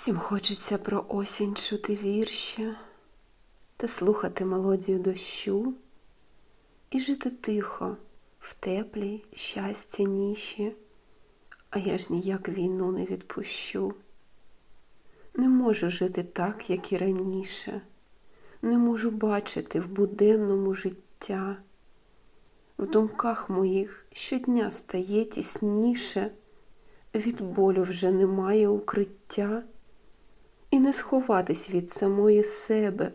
Всім хочеться про осінь чути вірші та слухати мелодію дощу і жити тихо в теплій щастя ніші, а я ж ніяк війну не відпущу. Не можу жити так, як і раніше, не можу бачити в буденному життя. В думках моїх щодня стає тісніше, від болю вже немає укриття, не сховатись від самої себе.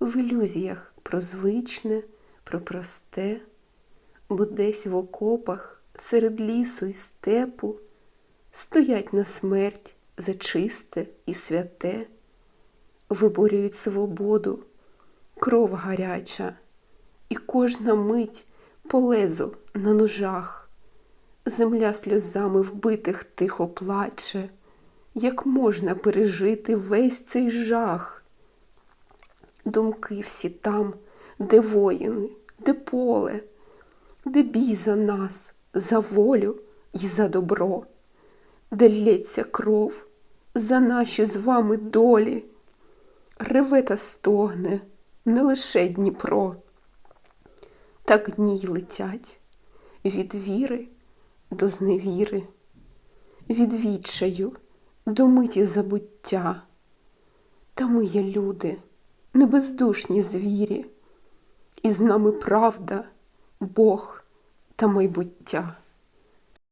В ілюзіях про звичне, про просте, бо десь в окопах серед лісу і степу стоять на смерть за чисте і святе, виборюють свободу, кров гаряча, і кожна мить полезу на ножах. Земля сльозами вбитих тихо плаче, як можна пережити весь цей жах. Думки всі там, де воїни, де поле, де бій за нас, за волю і за добро, де лється кров за наші з вами долі, реве та стогне не лише Дніпро. Так дні й летять від віри до зневіри, від відчаю до миті забуття. Та ми є люди, не бездушні звірі, і з нами правда, Бог та майбуття.